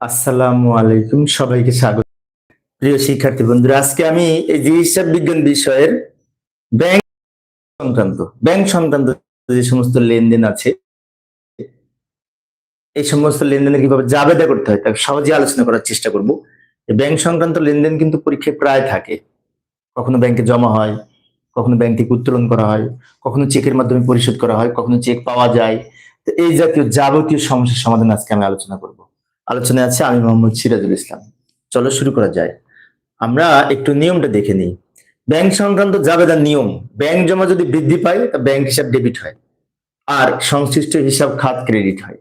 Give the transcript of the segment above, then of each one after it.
আসসালামু আলাইকুম, সবাইকে স্বাগত। প্রিয় শিক্ষার্থী বন্ধুরা, আজকে আমি এই যে হিসাব বিজ্ঞান বিষয়ের ব্যাংক সংক্রান্ত ব্যাংক সংক্রান্ত যে সমস্ত লেনদেন আছে, এই সমস্ত লেনদেনে কীভাবে জাবেদা করতে হয় তা সহজে আলোচনা করার চেষ্টা করব। ব্যাংক সংক্রান্ত লেনদেন কিন্তু পরীক্ষায় প্রায় থাকে। কখনো ব্যাংকে জমা হয়, কখনো ব্যাংক থেকে উত্তোলন করা হয়, কখনো চেকের মাধ্যমে পরিশোধ করা হয়, কখনো চেক পাওয়া যায়। তো এই জাতীয় যাবতীয় সমস্যার সমাধান আজকে আমি আলোচনা করব। আলোচনায় আছে আমি মোহাম্মদ সিরাজুল ইসলাম। চলো শুরু করা যায়। আমরা একটু নিয়মটা দেখে নিই। ব্যাংক সংক্রান্ত জাবেদার নিয়ম, ব্যাংক জমা যদি বৃদ্ধি পায়, তা ব্যাংক হিসাব ডেবিট হয়। আর সংশ্লিষ্ট হিসাব খাত ক্রেডিট হয়।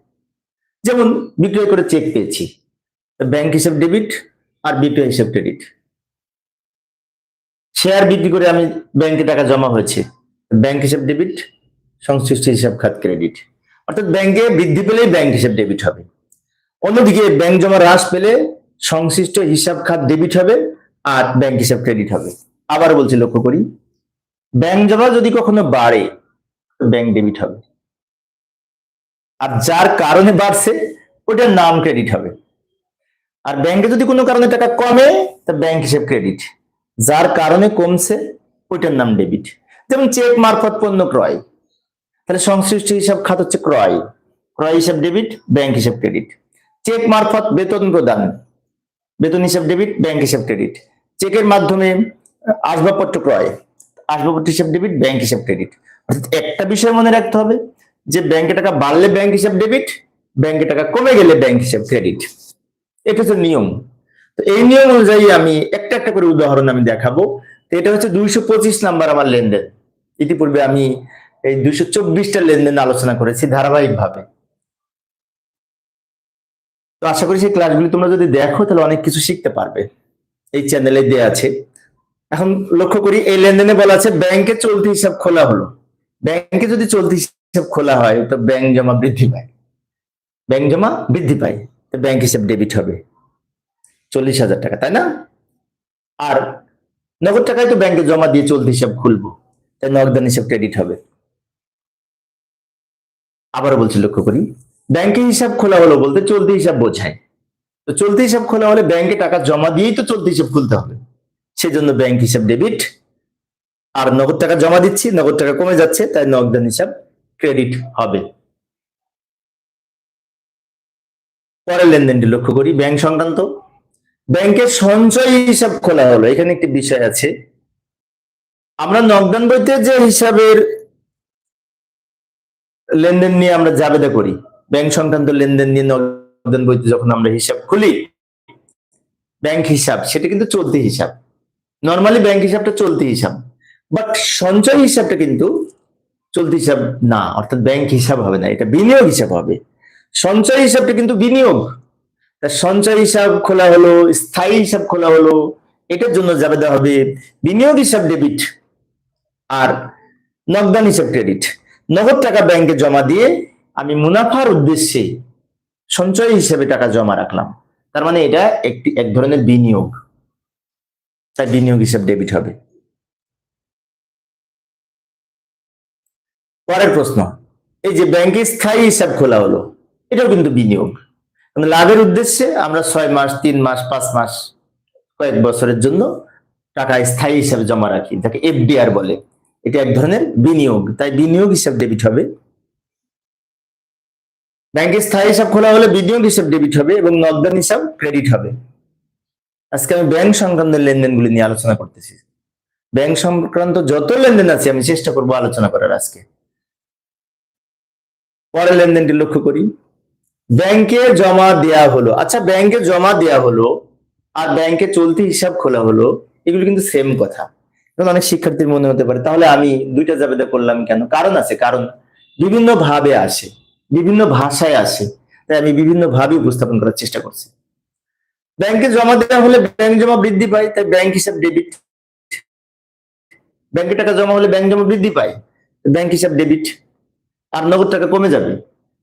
যেমন, বিক্রয় করে চেক পেয়েছি। ব্যাংক হিসাব ডেবিট আর বিক্রয় হিসাব ক্রেডিট। শেয়ার বিক্রি করে আমি ব্যাংকে টাকা জমা হয়েছে। ব্যাংক হিসাব ডেবিট, সংশ্লিষ্ট হিসাব খাত ক্রেডিট। অর্থাৎ ব্যাংকে বৃদ্ধি পেলেই ব্যাংক হিসাব ডেবিট হবে। অন্যদিকে ব্যাংক জমা হ্রাস পেলে সংশ্লিষ্ট হিসাব খাত ডেবিট হবে আর ব্যাংক হিসাব ক্রেডিট হবে। আবার বলছি, লক্ষ্য করি ব্যাংক জমা যদি কখনো বাড়ে ব্যাংক ডেবিট হবে। আর যার কারণে বাড়ছে, ওটার নাম ক্রেডিট হবে। আর ব্যাংকে যদি কোনো কারণে টাকা কমে, তা ব্যাংক হিসাব ক্রেডিট যার কারণে কমছে, ওইটার নাম ডেবিট যেমন চেক মারফত পণ্য ক্রয়। তাহলে সংশ্লিষ্ট হিসাব খাত হচ্ছে ক্রয়। ক্রয় হিসাব ডেবিট ব্যাংক হিসাব ক্রেডিট চেক মারফত বেতন প্রদান। বেতন হিসাব ডেবিট ব্যাংক হিসাব ক্রেডিট চেকের মাধ্যমে আসবাবপত্র ক্রয়, আসবাবপত্র হিসাব ডেবিট ব্যাংক হিসাব ক্রেডিট অর্থাৎ একটা বিষয় মনে রাখতে হবে যে ব্যাংকে টাকা বাড়লে ব্যাংক হিসাব ডেবিট ব্যাংকে টাকা কমে গেলে ব্যাংক হিসাব ক্রেডিট এটা হচ্ছে নিয়ম। তো এই নিয়ম অনুযায়ী আমি একটা একটা করে উদাহরণ আমি দেখাবো। তো এটা হচ্ছে দুইশো পঁচিশ নাম্বার আমার লেনদেন। ইতিপূর্বে আমি এই দুইশো চব্বিশটা লেনদেন আলোচনা করেছি ধারাবাহিকভাবে। তো আশা করি সেই ক্লাসগুলি তোমরা যদি দেখো, তাহলে অনেক কিছু শিখতে পারবে। এই চ্যানেলে দেয়া আছে। এখন লক্ষ্য করি, এই লেনদেনে বলা আছে ব্যাংকে চলতি হিসাব খোলা হলো। ব্যাংকে যদি চলতি হিসাব খোলা হয়, তো ব্যাংক জমা বৃদ্ধি পায়। ব্যাংক জমা বৃদ্ধি পায়, তো ব্যাংক হিসাব ডেবিট হবে। চল্লিশ হাজার টাকা, তাই না? আর নগদ টাকায় তো ব্যাংকে জমা দিয়ে চলতি হিসাব খুলবো, তাই নগদান হিসাব ক্রেডিট হবে। আবারও বলছি লক্ষ্য করি ব্যাংকে হিসাব খোলা হলো বলতে চলতি হিসাব বোঝায়। তো চলতি হিসাব খোলা হলে ব্যাংকে টাকা জমা দিয়েই তো চলতি হিসাব খুলতে হবে। সেজন্য ব্যাংক হিসাব ডেবিট। আর নগদ টাকা জমা দিচ্ছি, নগদ টাকা কমে যাচ্ছে, তাই নগদান হিসাব ক্রেডিট হবে। পরের লেনদেনটি লক্ষ্য করি, ব্যাংক সংক্রান্ত। ব্যাংকের সঞ্চয় হিসাব খোলা হলো, এখানে একটি বিষয় আছে। আমরা নগদান বইতে যে হিসাবের লেনদেন নিয়ে আমরা জাবেদা করি ব্যাংক সংক্রান্ত লেনদেন নিয়ে নগদান বইতে যখন আমরা হিসাব খুলি, ব্যাংক হিসাব, সেটা কিন্তু চলতি হিসাব। নর্মালি ব্যাংক হিসাবটা চলতি হিসাব। বাট সঞ্চয় হিসাবটা কিন্তু চলতি হিসাব না, অর্থাৎ ব্যাংক হিসাব হবে না, এটা বিনিয়োগ হিসাব হবে। সঞ্চয় হিসাবটা কিন্তু বিনিয়োগ। তা সঞ্চয় হিসাব খোলা হলো, স্থায়ী হিসাব খোলা হলো, এটার জন্য জাবেদা হবে বিনিয়োগ হিসাব ডেবিট আর নগদান হিসাব ক্রেডিট। নগদ টাকা ব্যাংকে জমা দিয়ে আমি মুনাফার উদ্দেশ্যে সঞ্চয় হিসেবে টাকা জমা রাখলাম। তার মানে এটা একটি এক ধরনের বিনিয়োগ। তাই বিনিয়োগ হিসাব ডেবিট হবে। পরের প্রশ্ন, এই যে ব্যাংকে স্থায়ী হিসাব খোলা হলো, এটাও কিন্তু বিনিয়োগ। মানে লাভের উদ্দেশ্যে আমরা ছয় মাস, তিন মাস, পাঁচ মাস, কয়েক বছরের জন্য টাকা স্থায়ী হিসাবে জমা রাখি। যাকে এফডিআর বলে। এটা এক ধরনের বিনিয়োগ। তাই বিনিয়োগ হিসাব ডেবিট হবে। ব্যাংকের স্থায়ী হিসাব খোলা হলে বিনিয়োগ হিসাব ডেবিট হবে এবং নগদান হিসাব ক্রেডিট হবে। আজকে আমি ব্যাংক সংক্রান্ত লেনদেনগুলি নিয়ে আলোচনা করতেছি। ব্যাংক সংক্রান্ত যত লেনদেন আছে, আমি চেষ্টা করব আলোচনা করার আজকে। পরের লেনদেনটি লক্ষ্য করি। ব্যাংকে জমা দেয়া হলো। আচ্ছা ব্যাংকে জমা দেয়া হলো আর ব্যাংকে চলতি হিসাব খোলা হলো, এগুলো কিন্তু সেম কথা। এখন অনেক শিক্ষার্থীর মনে হতে পারে, তাহলে আমি দুইটা জাবেদা করলাম কেন? কারণ আছে, কারণ বিভিন্ন ভাবে আসে। বিভিন্ন ভাষায় আসে তাই আমি বিভিন্ন ভাবে উপস্থাপন করার চেষ্টা করছি। ব্যাংকে জমা দেওয়া হলে ব্যাংক জমা বৃদ্ধি পায়, তাই ব্যাংক হিসাব ডেবিট ব্যাংকে টাকা জমা হলে ব্যাংক জমা বৃদ্ধি পায় ব্যাংক হিসাব ডেবিট আর নগদ টাকা কমে যাবে,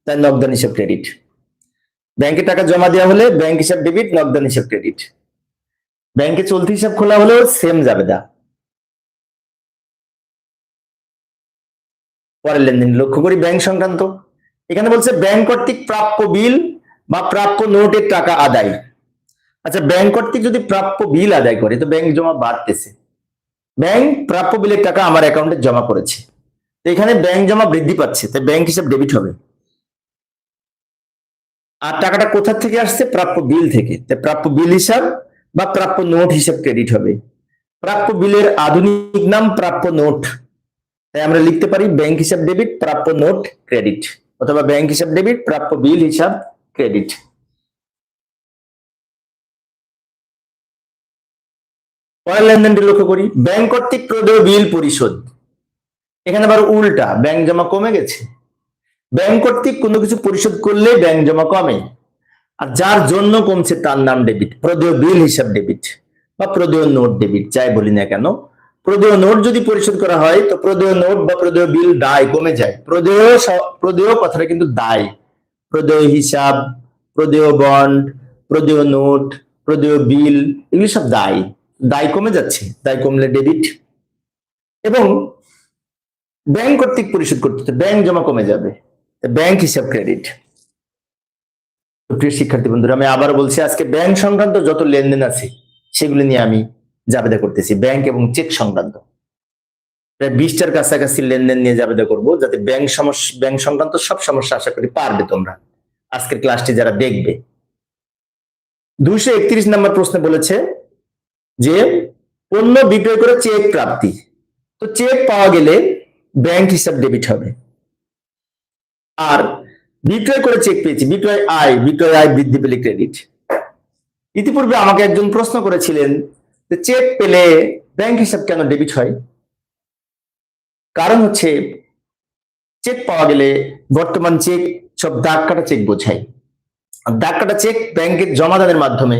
তাই নগদান হিসাব ক্রেডিট ব্যাংকে টাকা জমা দেওয়া হলে ব্যাংক হিসাব ডেবিট নগদান হিসাব ক্রেডিট ব্যাংকে চলতি হিসাব খোলা হলেও সেম যাবে দা পরের লেনদেন লক্ষ্য করি ব্যাংক সংক্রান্ত। এখানে বলছে ব্যাংক কর্তৃক প্রাপ্য বিল বা প্রাপ্য নোটের টাকা আদায়। আচ্ছা ব্যাংক কর্তৃক যদি প্রাপ্য বিল আদায় করে, তো ব্যাংক জমা বাড়তেছে। ব্যাংক প্রাপ্য বিলের টাকা আমার অ্যাকাউন্টে জমা করেছে তো এখানে ব্যাংক জমা বৃদ্ধি পাচ্ছে তাই ব্যাংক হিসাব ডেবিট হবে। আর টাকাটা কোথা থেকে আসছে? প্রাপ্য বিল থেকে। তাই প্রাপ্য বিল হিসাব বা প্রাপ্য নোট হিসাব ক্রেডিট হবে। প্রাপ্য বিলের আধুনিক নাম প্রাপ্য নোট। তাই আমরা লিখতে পারি ব্যাংক হিসাব ডেবিট, প্রাপ্য নোট, ক্রেডিট। অথবা ব্যাংক হিসাব ডেবিট প্রাপ্য বিল হিসাব ক্রেডিট পরের লেনদেনটি লক্ষ্য করি। ব্যাংক কর্তৃক প্রদেয় বিল পরিশোধ। এখানে আবার উল্টা ব্যাংক জমা কমে গেছে। ব্যাংক কর্তৃক কোনো কিছু পরিশোধ করলে ব্যাংক জমা কমে। আর যার জন্য কমছে তার নাম ডেবিট প্রদেয় বিল হিসাব ডেবিট বা প্রদেয় নোট ডেবিট যাই বলি না কেন। প্রদেয় নোট যদি পরিশোধ করা হয়, তো প্রদেয় নোট বা প্রদেয় বিল দায় কমে যায়। প্রদেয় প্রদেয় কথাটা কিন্তু দায়। প্রদেয় হিসাব, প্রদেয় বন্ড প্রদেয় নোট, প্রদেয় বিল, এগুলি সব দায়। দায় কমে যাচ্ছে, দায় কমলে ডেবিট এবং ব্যাংক কর্তৃক পরিশোধ করতে ব্যাংক জমা কমে যাবে। ব্যাংক হিসাব ক্রেডিট প্রিয় শিক্ষার্থী বন্ধুরা, আমি আবার বলছি, আজকে ব্যাংক সংক্রান্ত যত লেনদেন আছে, সেগুলি নিয়ে আমি জাবেদা করতেছি, ব্যাংক এবং চেক সংক্রান্ত। প্রায় বিশটার কাছাকাছি লেনদেন নিয়ে জাবেদা করব, যাতে ব্যাংক সমস্যা ব্যাংক সংক্রান্ত সব সমস্যা আশা করি পারবে তোমরা। আজকের ক্লাসটি যারা দেখবে। দুইশো একত্রিশ নম্বর প্রশ্নে বলেছে যে, পণ্য বিক্রয় করে চেক প্রাপ্তি। তো চেক পাওয়া গেলে ব্যাংক হিসাব ডেবিট হবে। আর বিক্রয় করে চেক পেয়েছি, বিক্রয় আয় বিক্রয় আয় বৃদ্ধি পেলে ক্রেডিট। ইতিপূর্বে আমাকে একজন প্রশ্ন করেছিলেন চেক পেলে ব্যাংক হিসাব কেন ডেবিট হয়? কারণ হচ্ছে চেক পাওয়া গেলে বর্তমান চেক সব দাগ কাটা চেক বোঝায়। দাগ কাটা চেক ব্যাংকের জমাদানের মাধ্যমে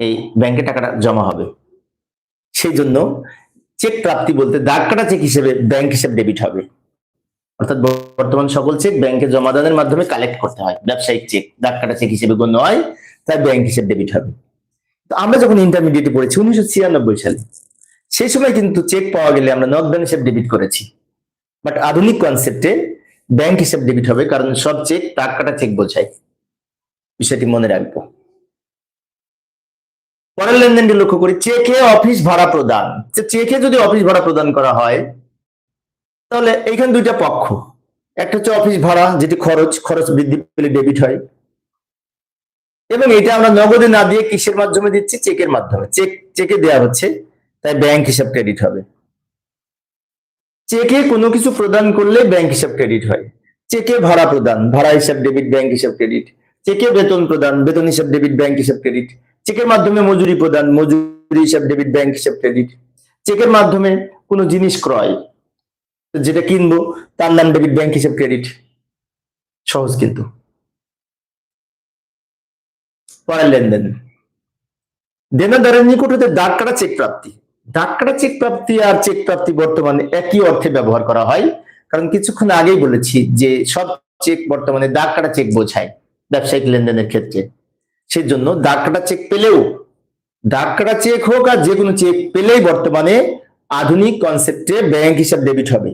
এই ব্যাংকে টাকাটা জমা হবে। সেই জন্য চেক প্রাপ্তি বলতে দাগ কাটা চেক হিসেবে ব্যাংক হিসেবে ডেবিট হবে। অর্থাৎ বর্তমান সকল চেক ব্যাংকে জমাদানের মাধ্যমে কালেক্ট করতে হয়। ব্যবসায়িক চেক দাগ কাটা চেক হিসেবে গণ্য হয়, তাই ব্যাংক হিসেবে ডেবিট হবে। তো আমরা যখন ইন্টারমিডিয়েটে পড়েছি, উনিশশো ছিয়ানব্বই সালে, সেই সময় কিন্তু চেক পাওয়া গেলে আমরা নগদান হিসেবে ডেবিট করেছি। বাট আধুনিক কনসেপ্টে ব্যাংক হিসেবে ডেবিট হবে, কারণ সব চেক দাগ কাটা চেক বোঝায়। বিষয়টি মনে রাখব। পরের লেনদেনটি লক্ষ্য করি চেকে অফিস ভাড়া প্রদান। চেকে যদি অফিস ভাড়া প্রদান করা হয়, তাহলে এইখানে দুইটা পক্ষ। একটা হচ্ছে অফিস ভাড়া, যেটি খরচ খরচ বৃদ্ধি পেলে ডেবিট হয়। এবং এটা আমরা নগদে না দিয়ে কিসের মাধ্যমে দিচ্ছি? চেকের মাধ্যমে। চেক, চেকে দেওয়া হচ্ছে, তাই ব্যাংক হিসাব ক্রেডিট হবে। চেকে কোনো কিছু প্রদান করলে ব্যাংক হিসাব ক্রেডিট হয়। চেকে ভাড়া প্রদান, ভাড়া হিসাব, ডেবিট ব্যাংক হিসাব ক্রেডিট। চেকে বেতন প্রদান, বেতন হিসাব, ডেবিট ব্যাংক হিসাব ক্রেডিট। চেকের মাধ্যমে মজুরি প্রদান, মজুরি হিসাব, ডেবিট ব্যাংক হিসাব ক্রেডিট। চেকের মাধ্যমে কোনো জিনিস ক্রয়, যেটা কিনবো, তার নাম ডেবিট ব্যাংক হিসাব ক্রেডিট। সহজ কিন্তু। পরের লেনদেন। দেনাদারের নিকট হতে দাগ কাটা চেক প্রাপ্তি। দাগ কাটা চেক প্রাপ্তি আর চেক প্রাপ্তি বর্তমানে একই অর্থে ব্যবহার করা হয়। কারণ কিছুক্ষণ আগেই বলেছি যে সব চেক বর্তমানে দাগ কাটা চেক বোঝায় ব্যবসায়িক লেনদেনের ক্ষেত্রে। সেই জন্য দাগ কাটা চেক পেলেও দাগ কাটা চেক হোক আর যে কোনো চেক পেলেই বর্তমানে আধুনিক কনসেপ্টে ব্যাংক হিসাব ডেবিট হবে।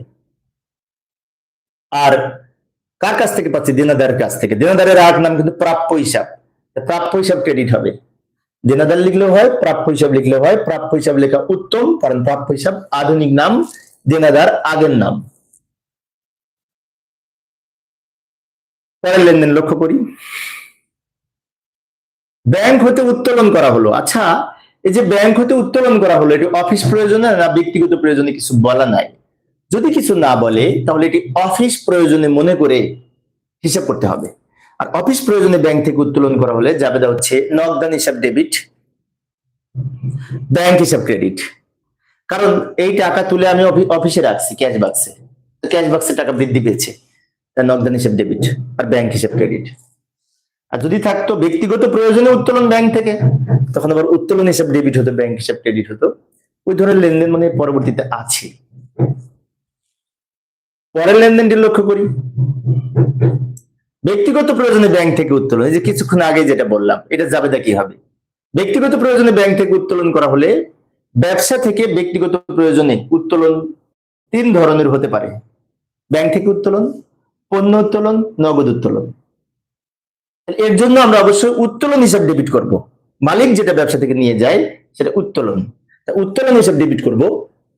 আর কার কাছ থেকে পাচ্ছি? দেনাদারের কাছ থেকে। দেনাদারের আর নাম কিন্তু প্রাপ্য হিসাব। প্রাপ্য হিসাব ক্রেডিট হবে। দেনাদার লিখলেও হয়, প্রাপ্য হিসাব লিখলেও হয়, প্রাপ্য হিসাব লেখা উত্তম, কারণ প্রাপ্য হিসাব আধুনিক নাম, দেনাদার আগের নাম। পরের লেনদেন লক্ষ্য করি। ব্যাংক হতে উত্তোলন করা হলো। আচ্ছা এই যে ব্যাংক হতে উত্তোলন করা হলো, এটি অফিস প্রয়োজনে না ব্যক্তিগত প্রয়োজনে কিছু বলা নাই? যদি কিছু না বলে, তাহলে এটি অফিস প্রয়োজনে মনে করে হিসাব করতে হবে। আর অফিস প্রয়োজনে ব্যাংক থেকে উত্তোলন করা হলে যাবে হচ্ছে নগদান হিসাব ডেবিট, ব্যাংক হিসাব ক্রেডিট। কারণ এই টাকা তুলে আমি অফি- অফিসে রাখছি ক্যাশ বাক্সে ক্যাশ বাক্সে টাকা বৃদ্ধি পেয়েছে তা নগদান হিসাব ডেবিট আর ব্যাংক হিসাব ক্রেডিট। আর যদি থাকতো ব্যক্তিগত প্রয়োজনে উত্তোলন ব্যাংক থেকে, তখন আবার উত্তোলন হিসাব ডেবিট হতো, ব্যাংক হিসাব ক্রেডিট হতো। ওই ধরনের লেনদেন মানে পরবর্তীতে আছে। পরের লেনদেনটি লক্ষ্য করি। ব্যক্তিগত প্রয়োজনে ব্যাংক থেকে উত্তোলন, এই যে কিছুক্ষণ আগে যেটা বললাম, এটা জাবেদা কি হবে ব্যক্তিগত প্রয়োজনে ব্যাংক থেকে উত্তোলন করা হলে ব্যবসা থেকে ব্যক্তিগত প্রয়োজনে উত্তোলন তিন ধরনের হতে পারে। ব্যাংক থেকে উত্তোলন, পণ্য উত্তোলন, নগদ উত্তোলন। এর জন্য আমরা অবশ্যই উত্তোলন হিসাব ডেবিট করব। মালিক যেটা ব্যবসা থেকে নিয়ে যায়, সেটা উত্তোলন। উত্তোলন হিসাব ডেবিট করব,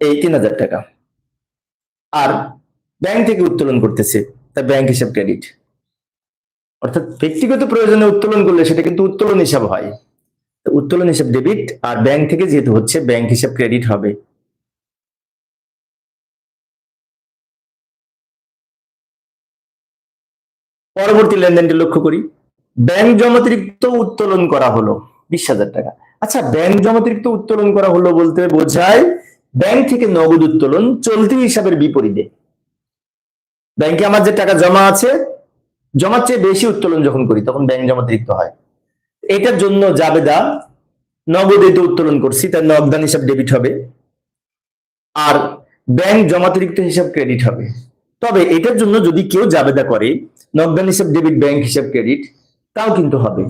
এই তিন হাজার টাকা। আর ব্যাংক থেকে উত্তোলন করতেছে, তা ব্যাংক হিসাব ক্রেডিট অর্থাৎ ব্যক্তিগত প্রয়োজনে উত্তোলন করলে সেটা কিন্তু উত্তোলন হিসাব হয়। উত্তোলন হিসাব ডেবিট আর ব্যাংক থেকে যেহেতু হচ্ছে ব্যাংক হিসাব ক্রেডিট হবে। পরবর্তী লেনদেনটি লক্ষ্য করি। ব্যাংক জমাতিরিক্ত উত্তোলন করা হলো, বিশ হাজার টাকা। আচ্ছা ব্যাংক জমাতিরিক্ত উত্তোলন করা হলো বলতে বোঝায় ব্যাংক থেকে নগদ উত্তোলন চলতি হিসাবের বিপরীতে। ব্যাংকে আমার যে টাকা জমা আছে জমার চেয়ে বেশি উত্তোলন যখন করি, তখন ব্যাংক জমা জমাতিরিক্ত হয়। এটার জন্য জাবেদা নগদিত উত্তোলন করছি, তার নগদান হিসাব ডেবিট হবে। আর ব্যাংক জমাতিরিক্ত হিসাব ক্রেডিট হবে। তবে এটার জন্য যদি কেউ জাবেদা করে, নগদান হিসাব ডেবিট ব্যাংক হিসাব ক্রেডিট তাও কিন্তু হবে।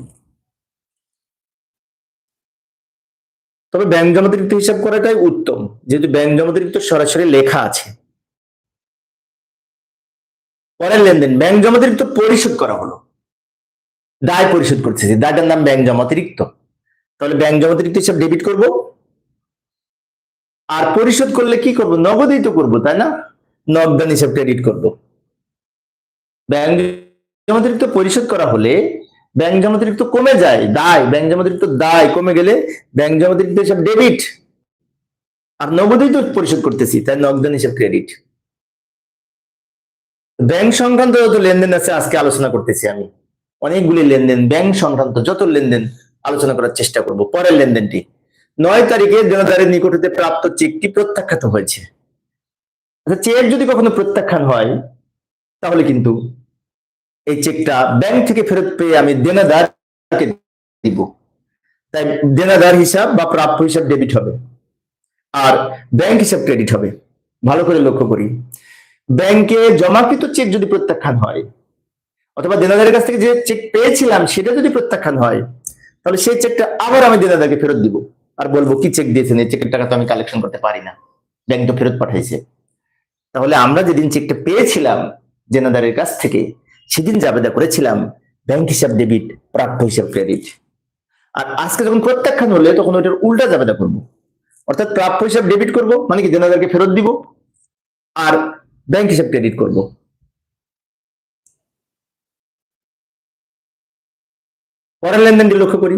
তবে ব্যাংক জমাতিরিক্ত হিসাব করাটাই উত্তম। যেহেতু ব্যাংক জমাতিরিক্ত সরাসরি লেখা আছে। পরের লেনদেন ব্যাংক জমাতিরিক্ত পরিশোধ করা হলো। দায় পরিশোধ করতেছি, দায়টার নাম ব্যাংক জমাতিরিক্ত। তাহলে ব্যাংক জমাতিরিক্ত হিসাব ডেবিট করব। আর পরিশোধ করলে কি করব? নগদেই তো করব, তাই না? নগদান হিসাব ক্রেডিট করব। ব্যাংক জমাতিরিক্ত পরিশোধ করা হলে ব্যাংক জমাতিরিক্ত কমে যায়, দায়। ব্যাংক জমাতিরিক্ত দায় কমে গেলে ব্যাংক জমাতিরিক্ত হিসাব ডেবিট আর নগদেই তো পরিশোধ করতেছি, তাই নগদান হিসাব ক্রেডিট ব্যাংক সংক্রান্ত যত লেনদেন আছে, আজকে আলোচনা করতেছি আমি। অনেকগুলি লেনদেন, ব্যাংক সংক্রান্ত যত লেনদেন আলোচনা করার চেষ্টা করব। পরের লেনদেনটি, নয় তারিখে দেনাদারের নিকট হতে প্রাপ্ত চেকটি প্রত্যাখ্যাত হয়েছে। আচ্ছা চেক যদি কখনো প্রত্যাখ্যান হয়, তাহলে কিন্তু এই চেকটা ব্যাংক থেকে ফেরত পেয়ে আমি দেনাদারকে দিব। তাই দেনাদার হিসাব বা প্রাপ্য হিসাব ডেবিট হবে, আর ব্যাংক হিসাব ক্রেডিট হবে। ভালো করে লক্ষ্য করি। ব্যাংকে জমাকৃত চেক যদি প্রত্যাখ্যান হয়, অথবা দেনাদারের কাছ থেকে যে চেক পেয়েছিলাম সেটা যদি প্রত্যাখ্যান হয়, তাহলে সেই চেকটা আবার আমি দেনাদারকে ফেরত দিব। আর বলব, কি চেক দিয়েছেন? এই চেকের টাকা তো আমি কালেকশন করতে পারি না। ব্যাংক তো ফেরত পাঠাইছে। তাহলে আমরা যেদিন চেকটা পেয়েছিলাম দেনাদারের কাছ থেকে, সেদিন জাবেদা করেছিলাম, ব্যাংক হিসাব ডেবিট প্রাপ্য হিসাব ক্রেডিট আর আজকে যখন প্রত্যাখ্যান হলে, তখন ওইটার উল্টা জাবেদা করব। অর্থাৎ প্রাপ্য হিসাব ডেবিট করব মানে কি দেনাদারকে ফেরত দিব। আর ব্যাংক হিসাব ক্রেডিট করব। পরের লেনদেনটি লক্ষ্য করি।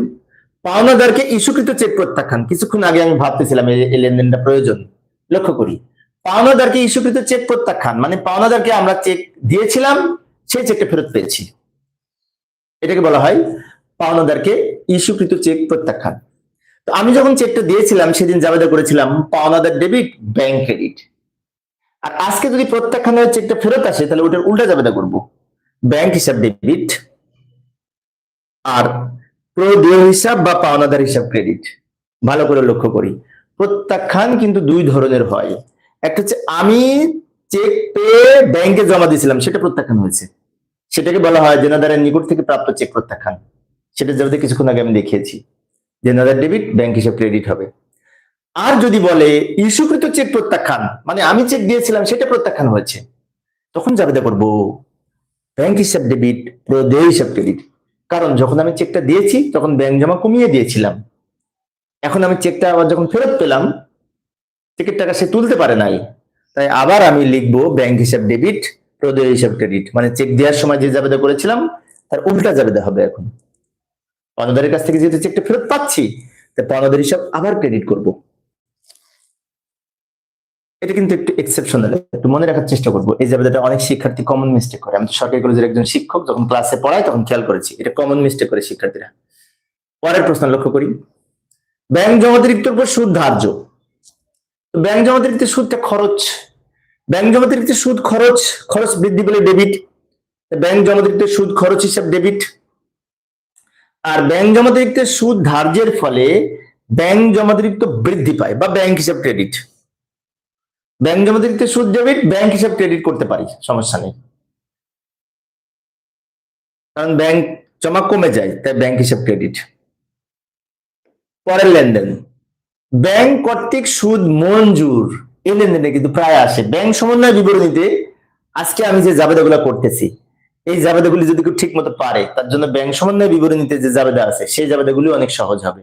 পাওনাদারকে ইস্যুকৃত চেক প্রত্যাখ্যান। কিছুক্ষণ আগে আমি ভাবতেছিলাম এই লেনদেনটা প্রয়োজন। লক্ষ্য করি, পাওনাদারকে ইস্যুকৃত চেক প্রত্যাখ্যান মানে পাওনাদারকে আমরা চেক দিয়েছিলাম, সেই চেকটা ফেরত পেয়েছি। এটাকে বলা হয় পাওনাদারকে ইস্যুকৃত চেক প্রত্যাখ্যান। তো আমি যখন চেকটা দিয়েছিলাম, সেদিন জাবেদা করেছিলাম পাওনাদার ডেবিট, ব্যাংক ক্রেডিট। আর আজকে যদি প্রত্যাখ্যানের চেকটা ফেরত আসে, তাহলে ওটার উল্টা যাবে না করব। ব্যাংক হিসাব ডেবিট আর প্রদেয় হিসাব বা পাওনাদার হিসাব ক্রেডিট ভালো করে লক্ষ্য করি। প্রত্যাখ্যান কিন্তু দুই ধরনের হয়। একটা হচ্ছে আমি চেক পেয়ে ব্যাংকে জমা দিয়েছিলাম, সেটা প্রত্যাখ্যান হয়েছে। সেটাকে বলা হয় জেনাদারের নিকট থেকে প্রাপ্ত চেক প্রত্যাখ্যান। সেটা যাতে কিছুক্ষণ আগে আমি দেখিয়েছি। জেনাদার ডেবিট ব্যাংক হিসাব ক্রেডিট হবে। আর যদি বলে ইস্যুকৃত চেক প্রত্যাখ্যান। মানে আমি চেক দিয়েছিলাম, সেটা প্রত্যাখ্যান হয়েছে। তখন জাবেদা করব, ব্যাংক হিসাব ডেবিট প্রদেয় হিসাব ক্রেডিট। কারণ যখন আমি চেকটা দিয়েছি, তখন ব্যাংক জমা কমিয়ে দিয়েছিলাম। এখন আমি চেকটা আবার যখন ফেরত পেলাম, চেকের টাকা সে তুলতে পারে নাই। তাই আবার আমি লিখব, ব্যাংক হিসাব ডেবিট প্রদেয় হিসাব ক্রেডিট। মানে চেক দেওয়ার সময় যে জাবেদা করেছিলাম, তার উল্টা জাবেদা হবে এখন। পাওনাদারের কাছ থেকে যেহেতু চেকটা ফেরত পাচ্ছি, তাই পাওনাদার হিসাব আবার ক্রেডিট করব। এটা কিন্তু একটু এক্সেপশনাল একটু মনে রাখার চেষ্টা করব। এই জাবেদাটা অনেক শিক্ষার্থী কমন মিস্টেক করে। আমি তো সরকারি কলেজের একজন শিক্ষক, যখন ক্লাসে পড়াই তখন খেয়াল করেছি, এটা কমন মিস্টেক করে শিক্ষার্থীরা। পরের প্রশ্ন লক্ষ্য করি। ব্যাংক জমাতিরিক্ত উপর সুদ ধার্য। ব্যাংক জমাতিরিক্ত সুদটা খরচ। ব্যাংক জমাতিরিক্ত সুদ খরচ খরচ বৃদ্ধি পেলে ডেবিট ব্যাংক জমাতিরিক্ত সুদ খরচ হিসাব ডেবিট আর ব্যাংক জমাতিরিক্ত সুদ ধার্যের ফলে ব্যাংক জমাতিরিক্ত বৃদ্ধি পায়, বা ব্যাংক হিসাব ক্রেডিট ব্যাংক জমাতিরিক্ত সুদ ডেবিট ব্যাংক হিসাব ক্রেডিট করতে পারি, সমস্যা নেই। কারণ ব্যাংক জমা কমে যায়, তাই ব্যাংক হিসাব ক্রেডিট পরের লেনদেন। ব্যাংক কর্তৃক সুদ মঞ্জুর। এই লেনদেনে কিন্তু প্রায় আসে। ব্যাংক সমন্বয় বিবরণীতে আজকে আমি যে জাবেদাগুলো করতেছি, এই জাবেদাগুলি যদি কেউ ঠিক মতো পারে, তার জন্য ব্যাংক সমন্বয় বিবরণীতে যে জাবেদা আছে, সেই জাবেদাগুলি অনেক সহজ হবে।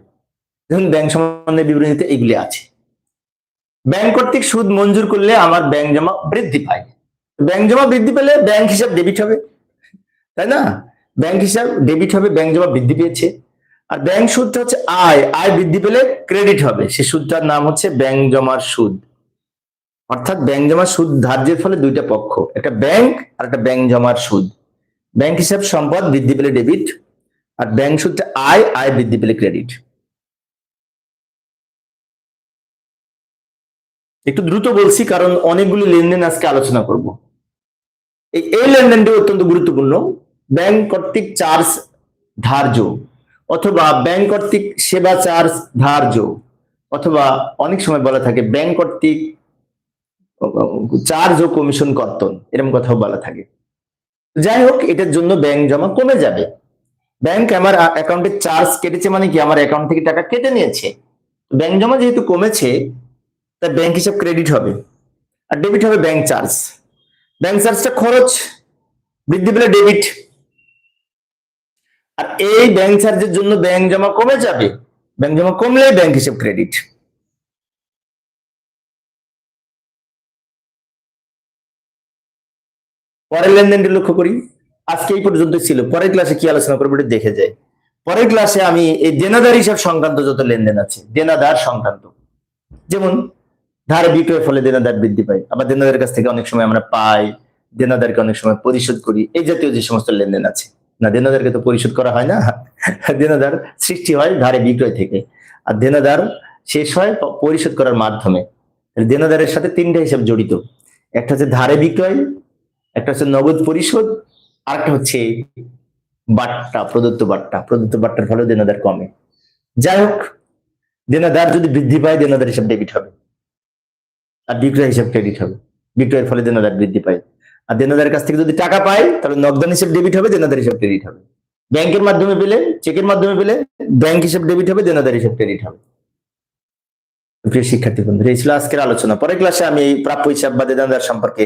দেখুন, ব্যাংক সমন্বয় বিবরণীতে এইগুলি আছে। ব্যাংক কর্তৃক সুদ মঞ্জুর করলে আমার ব্যাংক জমা বৃদ্ধি পায়। ব্যাংক জমা বৃদ্ধি পেলে ব্যাংক হিসাব ডেবিট হবে, তাই না? ব্যাংক হিসাব ডেবিট হবে, ব্যাংক জমা বৃদ্ধি পেয়েছে। আর ব্যাংক সুদটা হচ্ছে আয় আয় বৃদ্ধি পেলে ক্রেডিট হবে। সে সুদটার নাম হচ্ছে ব্যাংক জমার সুদ। অর্থাৎ ব্যাংক জমার সুদ ধার্যের ফলে দুইটা পক্ষ, একটা ব্যাংক আর একটা ব্যাংক জমার সুদ। ব্যাংক হিসাব সম্পদ বৃদ্ধি পেলে ডেবিট আর ব্যাংক সুদটা আয় আয় বৃদ্ধি পেলে ক্রেডিট একটু দ্রুত বলছি, কারণ অনেকগুলি লেনদেন আজকে আলোচনা করব। এই লেনদেনটি অত্যন্ত গুরুত্বপূর্ণ। ব্যাংক কর্তৃক চার্জ ধার্য, অথবা ব্যাংক কর্তৃক সেবা চার্জ ধার্য, অথবা অনেক সময় বলা থাকে ব্যাংক কর্তৃক চার্জ ও কমিশন কর্তন, এরকম কথাও বলা থাকে। যাই হোক, এটার জন্য ব্যাংক জমা কমে যাবে। ব্যাংক আমার অ্যাকাউন্টে চার্জ কেটেছে মানে কি? আমার অ্যাকাউন্ট থেকে টাকা কেটে নিয়েছে। ব্যাংক জমা যেহেতু কমেছে তা ব্যাংক হিসাব ক্রেডিট হবে। আর ডেবিট হবে ব্যাংক চার্জ ব্যাংক চার্জটা খরচ, বৃদ্ধি পেলে ডেবিট আর এই ব্যাংক চার্জের জন্য ব্যাংক জমা কমে যাবে। ব্যাংক জমা কমলে ব্যাংক হিসাব ক্রেডিট পরের লেনদেনটি লক্ষ্য করি। আজকে এই পর্যন্ত ছিল। পরের ক্লাসে কি আলোচনা করব এটা দেখে যাই। পরের ক্লাসে আমি এই দেনাদার হিসাব সংক্রান্ত যত লেনদেন আছে, দেনাদার সংক্রান্ত। যেমন ধার বিক্রয়ের ফলে দেনাদার বৃদ্ধি পায়। আবার দেনাদারের কাছ থেকে অনেক সময় আমরা পাই, দেনাদারকে অনেক সময় পরিশোধ করি, এই জাতীয় যে সমস্ত লেনদেন আছে। না, দেনাদারকে তো পরিশোধ করা হয় না। দেনাদার সৃষ্টি হয় ধারে বিক্রয় থেকে। আর দেনাদার শেষ হয় পরিশোধ করার মাধ্যমে। দেনাদারের সাথে তিনটা হিসাব জড়িত। একটা হচ্ছে ধারে বিক্রয়, একটা হচ্ছে নগদ পরিশোধ, আর একটা হচ্ছে বাট্টা, প্রদত্ত বাট্টা। প্রদত্ত বাট্টার ফলে দেনাদার কমে। যাই হোক, দেনাদার যদি বৃদ্ধি পায়, দেনাদার হিসাব ডেবিট হবে। আর বিক্রয় হিসাব ক্রেডিট হবে। বিক্রয়ের ফলে দেনাদার বৃদ্ধি পায়। আর দেনাদারের কাছ থেকে যদি টাকা পায়, তাহলে নগদান হিসাব ডেবিট হবে, দেনাদার হিসাব ক্রেডিট হবে। ব্যাংকের মাধ্যমে পেলে, চেকের মাধ্যমে পেলে, ব্যাংক হিসাব ডেবিট হবে, দেনাদার হিসাব ক্রেডিট হবে। প্রিয় শিক্ষার্থী বন্ধুরা, এই ছিল আজকের আলোচনা। পরের ক্লাসে আমি এই প্রাপ্য হিসাব বা দেনাদার সম্পর্কে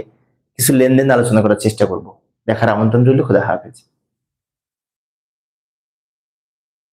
কিছু লেনদেন আলোচনা করার চেষ্টা করব। দেখার আমন্ত্রণ রইল, খোদা হাফেজ।